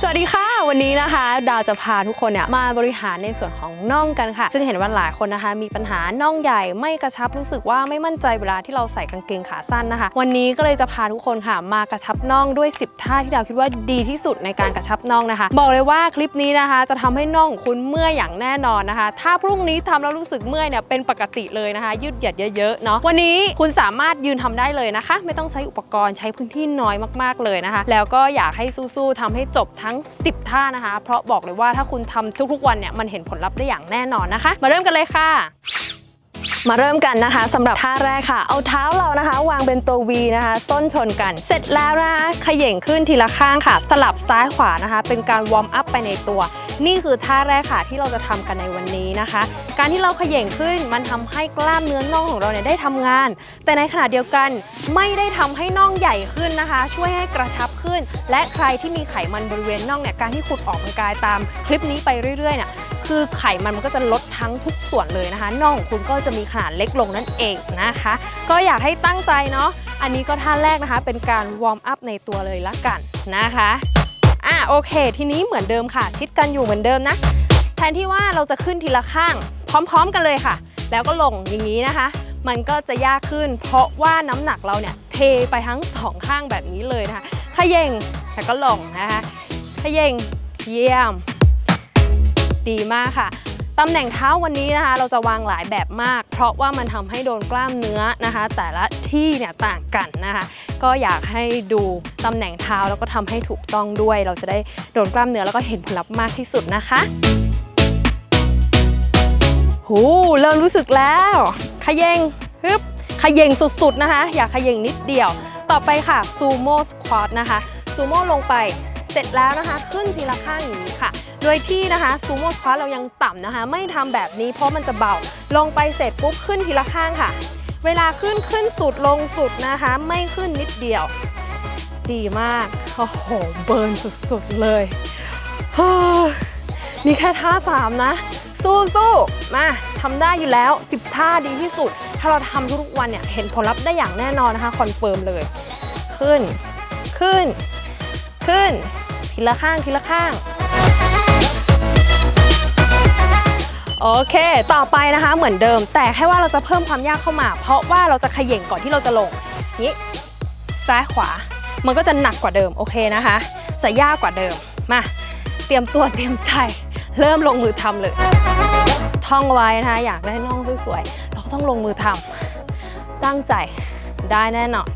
สวัสดีค่ะ วันนี้นะคะดาวจะพาทุกคนเนี่ยมาบริหารในส่วนของน่องกันค่ะซึ่งเห็นว่าหลายคนนะคะ มีปัญหาน่องใหญ่ไม่กระชับรู้สึกว่าไม่มั่นใจเวลาที่เราใส่กางเกงขาสั้นนะคะ วันนี้ก็เลยจะพาทุกคนค่ะ มากระชับน่องด้วย 10 ท่าที่ดาวคิดว่าดีที่สุดในการกระชับน่องนะคะ บอกเลยว่าคลิปนี้นะคะ จะทำให้น่องคุณเมื่อยอย่างแน่นอนนะคะ ถ้าพรุ่งนี้ทำแล้วรู้สึกเมื่อยเนี่ยเป็นปกติเลยนะคะ ยืดเหยียดเยอะๆเนาะวันนี้คุณสามารถยืนทำได้เลยนะคะ ไม่ต้องใช้อุปกรณ์ใช้พื้นที่น้อยมากๆเลยนะคะ แล้วก็อยากให้สู้ๆทำให้จบทั้ง 10 ท่านะคะ เพราะบอกเลยว่าถ้าคุณทำทุกๆวันเนี่ยมันเห็นผลลัพธ์ได้อย่างแน่นอนนะคะ มาเริ่มกันเลยค่ะมาเริ่มกันนะคะสำหรับท่าแรกค่ะ เอาเท้าเรานะคะ วางเป็นตัว V นะคะส้นชนกัน เสร็จแล้วนะคะขย่งขึ้นทีละข้างค่ะ สลับซ้ายขวานะคะ เป็นการวอร์มอัพไปในตัว นี่คือท่าแรกค่ะที่เราจะทำกันในวันนี้นะคะ การที่เราเขย่งขึ้นมันทำให้กล้ามเนื้อน่องของเราเนี่ยได้ทำงาน แต่ในขณะเดียวกันไม่ได้ทำให้น่องใหญ่ขึ้นนะคะ ช่วยให้กระชับขึ้น และใครที่มีไขมันบริเวณน่องเนี่ยการที่ขุดออกกำลังกายตามคลิปนี้ไปเรื่อยๆเนี่ยคือไขมันมันก็จะลดทั้งทุกส่วนเลยนะคะ น่องของคุณก็จะมีขนาดเล็กลงนั่นเองนะคะ ก็อยากให้ตั้งใจเนาะ อันนี้ก็ท่าแรกนะคะ เป็นการวอร์มอัพในตัวเลยละกันนะคะ อะโอเค ทีนี้เหมือนเดิมค่ะ ชิดกันอยู่เหมือนเดิมนะ แทนที่ว่าเราจะขึ้นทีละข้าง พร้อมๆกันเลยค่ะ แล้วก็ลงอย่างนี้นะคะ มันก็จะยากขึ้น เพราะว่าน้ำหนักเราเนี่ยเทไปทั้งสองข้างแบบนี้เลยนะคะขย่งแล้วก็ลงนะคะขย่งเยี่ยม ดีมากค่ะ ตำแหน่งเท้าวันนี้นะคะ เราจะวางหลายแบบมาก เพราะว่ามันทำให้โดนกล้ามเนื้อนะคะ แต่ละที่เนี่ยต่างกันนะคะ ก็อยากให้ดูตำแหน่งเท้าแล้วก็ทำให้ถูกต้องด้วย เราจะได้โดนกล้ามเนื้อแล้วก็เห็นผลลัพธ์มากที่สุดนะคะหูเริ่มรู้สึกแล้วขยเยงฮึบขยเยงสุดๆนะคะ อย่าขยเยงนิดเดียว ต่อไปค่ะซูโม่สควอตนะคะซูโม่ลงไป เสร็จแล้วนะคะ ขึ้นทีละข้างอย่างนี้ค่ะ โดยที่นะคะซูโม่สควอตเรายังต่ำนะคะ ไม่ทำแบบนี้เพราะมันจะเบา ลงไปเสร็จปุ๊บขึ้นทีละข้างค่ะ เวลาขึ้นขึ้นสุดลงสุดนะคะ ไม่ขึ้นนิดเดียว ดีมาก โอ้โห เบิร์นสุดๆเลยเฮ้ยนี่แค่ท่าสามนะ สู้สู้ๆมาทำได้อยู่แล้ว 10 ท่าดีที่สุด ถ้าเราทำทุกๆวันเนี่ย เห็นผลลัพธ์ได้อย่างแน่นอนนะคะ คอนเฟิร์มเลย ขึ้น ขึ้น ขึ้น ละข้างทีละข้าง โอเค ต่อไปนะคะเหมือนเดิม แต่แค่ว่าเราจะเพิ่มความยากเข้ามา เพราะว่าเราจะขย่งก่อนที่เราจะลงนี้ซ้ายขวา มันก็จะหนักกว่าเดิมโอเคนะคะ จะยากกว่าเดิมมาเตรียมตัวเตรียมใจเริ่มลงมือทำเลย ท่องไว้นะคะอยากได้น่องสวยๆเราก็ต้องลงมือทำตั้งใจได้แน่นอน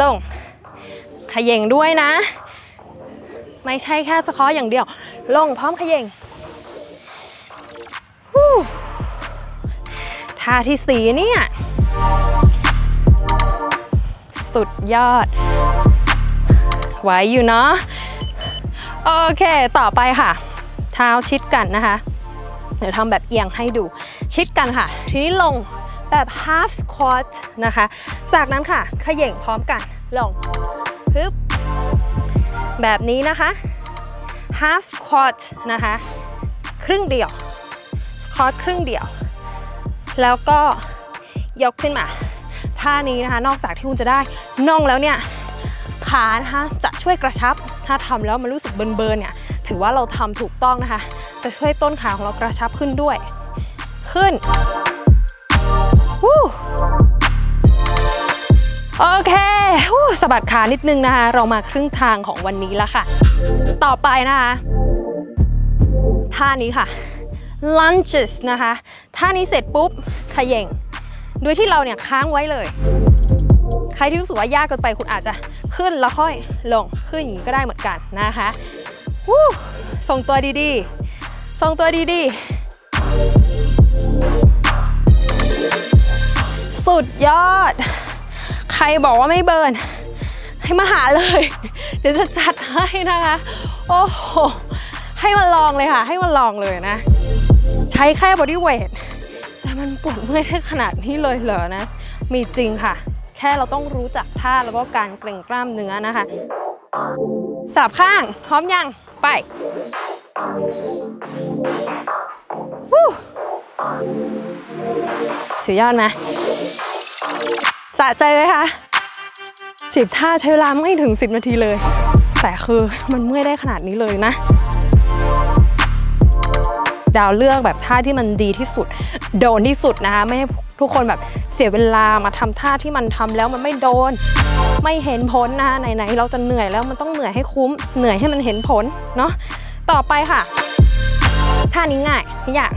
ลงขย่งด้วยนะ ไม่ใช่แค่สคออย่างเดียว ลงพร้อมขย่งท่าที่สีเนี่ย สุดยอด ไหวอยู่เนาะ โอเค ต่อไปค่ะ เท้าชิดกันนะคะ เดี๋ยวทำแบบเอียงให้ดู ชิดกันค่ะ ทีนี้ลงแบบ half squat นะคะ จากนั้นค่ะขย่งพร้อมกัน ลง ฮึบ แบบนี้นะคะ half squat นะคะ ครึ่งเดียว squat ครึ่งเดียว แล้วก็ยกขึ้นมา ท่านี้นะคะ นอกจากที่คุณจะได้น่องแล้วเนี่ย ขานะคะจะช่วยกระชับ ถ้าทำแล้วมันรู้สึกเบิร์นๆเนี่ย ถือว่าเราทำถูกต้องนะคะ จะช่วยต้นขาของเรากระชับขึ้นด้วย ขึ้นวู้โอเค สะบัดขานิดนึงนะคะ เรามาครึ่งทางของวันนี้แล้วค่ะ ต่อไปนะคะท่านี้ค่ะ lunges นะคะ ท่านี้เสร็จปุ๊บขย่งโดยที่เราเนี่ยค้างไว้เลย ใครที่รู้สึกว่ายากเกินไปคุณอาจจะขึ้นแล้วค่อยลงขึ้นอย่างนี้ก็ได้เหมือนกันนะคะวู้ทรงตัวดีๆทรงตัวดีๆ สุดยอด รบอกว่าไม่เบิร์นให้มาหาเลย เดี๋ยวจะจัดให้นะคะ โอ้โห ให้มันลองเลยค่ะ ให้มันลองเลยนะ ใช้แค่บอดี้เวทแต่มันปวดเมื่อยได้ขนาดนี้เลยเหรอนะ มีจริงค่ะ แค่เราต้องรู้จักท่าแล้วก็การเกร็งกล้ามเนื้อนะคะสลับข้าง พร้อมยัง ไปวู้สุดยอดไหม สะใจไหมคะสิบท่าใช้เวลาไม่ถึง 10 นาทีเลย แต่คือมันเมื่อยได้ขนาดนี้เลยนะ ดาวเลือกแบบท่าที่มันดีที่สุด โดนที่สุดนะคะไม่ให้ทุกคนแบบเสียเวลามาทำท่าที่มันทำแล้วมันไม่โดน ไม่เห็นผลนะไหนๆเราจะเหนื่อยแล้วมันต้องเหนื่อยให้คุ้ม เหนื่อยให้มันเห็นผลเนาะต่อไปค่ะท่านี้ง่ายไม่ยาก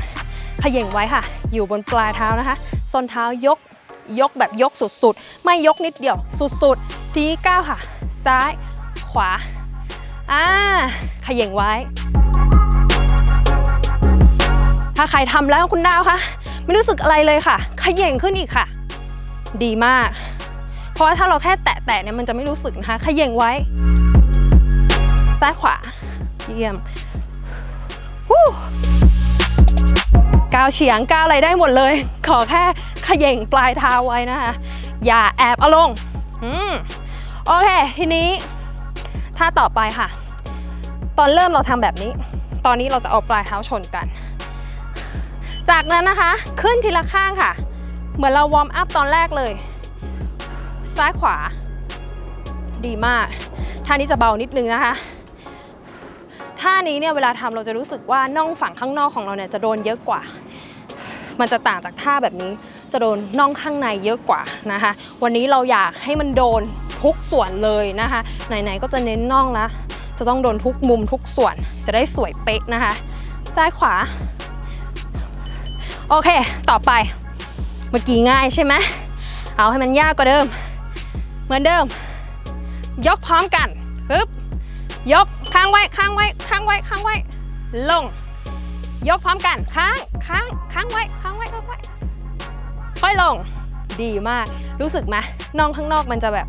เขย่งไว้ค่ะ อยู่บนปลายเท้านะคะส้นเท้ายก ยกแบบยกสุดๆ ไม่ยกนิดเดียวสุดๆ ทีก้าวค่ะ ซ้าย ขวา อ่าขย่งไว้ ถ้าใครทำแล้วคุณดาวคะไม่รู้สึกอะไรเลยค่ะ ขย่งขึ้นอีกค่ะ ดีมาก เพราะว่าถ้าเราแค่แตะๆเนี่ยมันจะไม่รู้สึกนะคะ ขย่งไว้ ซ้ายขวา เยี่ยมก้าวเฉียงก้าวอะไรได้หมดเลย ขอแค่ ขย่งปลายเท้าไว้นะคะ อย่าแอบเอาลงอืมโอเค ทีนี้ท่าต่อไปค่ะ ตอนเริ่มเราทำแบบนี้ ตอนนี้เราจะเอาปลายเท้าชนกัน จากนั้นนะคะ ขึ้นทีละข้างค่ะ เหมือนเราวอร์มอัพตอนแรกเลย ซ้ายขวา ดีมากท่านี้จะเบานิดนึงนะคะท่านี้เนี่ยเวลาทำเราจะรู้สึกว่าน่องฝั่งข้างนอกของเราเนี่ยจะโดนเยอะกว่า มันจะต่างจากท่าแบบนี้ จะโดนน่องข้างในเยอะกว่านะคะ วันนี้เราอยากให้มันโดนทุกส่วนเลยนะคะ ไหนๆก็จะเน้นน่องแล้วจะต้องโดนทุกมุมทุกส่วนจะได้สวยเป๊ะนะคะ ซ้ายขวา โอเค ต่อไป เมื่อกี้ง่ายใช่ไหมเอาให้มันยากกว่าเดิม เหมือนเดิม ยกพร้อมกันฮึบยกค้างไว้ค้างไว้ค้างไว้ค้างไว้ ลง ยกพร้อมกันค้างค้างค้างไว้ค้างไว้ค้างไว้ ค่อยลงดีมาก รู้สึกไหมน่องข้างนอกมันจะแบบ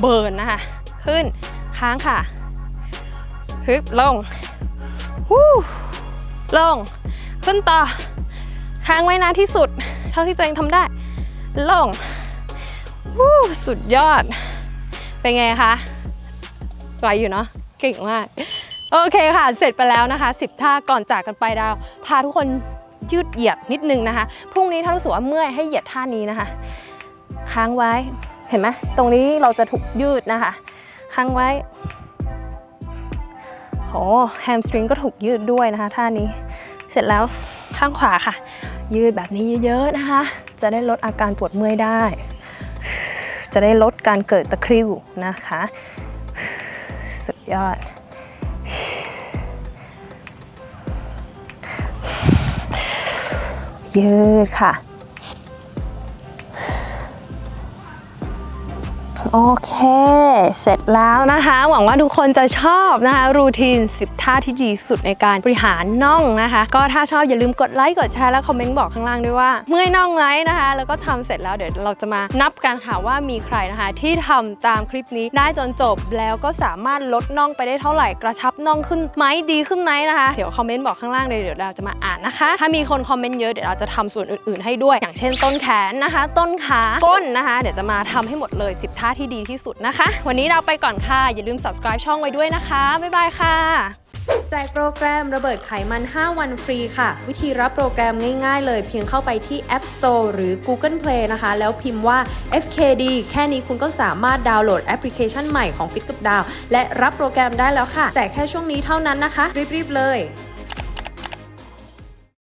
เบิร์นนะคะ ขึ้นค้างค่ะฮึบลงฮู้ลง ขึ้นต่อ ค้างไว้นานที่สุด เท่าที่ตัวเองทำได้ ลงฮู้สุดยอด เป็นไงคะไหวอยู่เนาะเก่งมาก โอเคค่ะ เสร็จไปแล้วนะคะ 10 ท่าก่อนจากกันไปดาว พาทุกคน ยืดเหยียดนิดนึงนะคะ พรุ่งนี้ถ้ารู้สึกว่าเมื่อยให้เหยียดท่านี้นะคะ ค้างไว้เห็นไหมตรงนี้เราจะถูกยืดนะคะ ค้างไว้โอ้แฮมสตริงก็ถูกยืดด้วยนะคะ ท่านี้เสร็จแล้วข้างขวาค่ะ ยืดแบบนี้เยอะๆนะคะ จะได้ลดอาการปวดเมื่อยได้ จะได้ลดการเกิดตะคริวนะคะ สุดยอด ยืดค่ะ โอเค เสร็จแล้วนะคะ หวังว่าทุกคนจะชอบนะคะ รูทีน 10 ท่าที่ดีสุดในการบริหารน่องนะคะ ก็ถ้าชอบอย่าลืมกดไลค์กดแชร์และคอมเมนต์บอกข้างล่างด้วยว่า เมื่อยน่องไหมนะคะ แล้วก็ทำเสร็จแล้วเดี๋ยวเราจะมานับกันค่ะว่ามีใครนะคะ ที่ทำตามคลิปนี้ได้จนจบแล้วก็สามารถลดน่องไปได้เท่าไหร่กระชับน่องขึ้นไหมดีขึ้นไหมนะคะเดี๋ยวคอมเมนต์บอกข้างล่างเลยเดี๋ยวเราจะมาอ่านนะคะ ถ้ามีคนคอมเมนต์เยอะเดี๋ยวเราจะทำส่วนอื่นๆ ให้ด้วย อย่างเช่น ต้นแขนนะคะ ต้นขาก้นนะคะ เดี๋ยวจะมาทำให้หมดเลย 10 ท่าที่ที่ดีที่สุดนะคะ วันนี้เราไปก่อนค่ะ อย่าลืม subscribe ช่องไว้ด้วยนะคะ บ๊ายบายค่ะแจกโปรแกรมระเบิดไขมัน 5 วันฟรีค่ะ วิธีรับโปรแกรมง่ายๆ เลยเพียงเข้าไปที่ App Store หรือ Google Play นะคะ แล้วพิมพ์ว่า FKD แค่นี้คุณก็สามารถดาวน์โหลดแอปพลิเคชันใหม่ของ Fit กับดาวและรับโปรแกรมได้แล้วค่ะ แจกแค่ช่วงนี้เท่านั้นนะคะ รีบๆเลย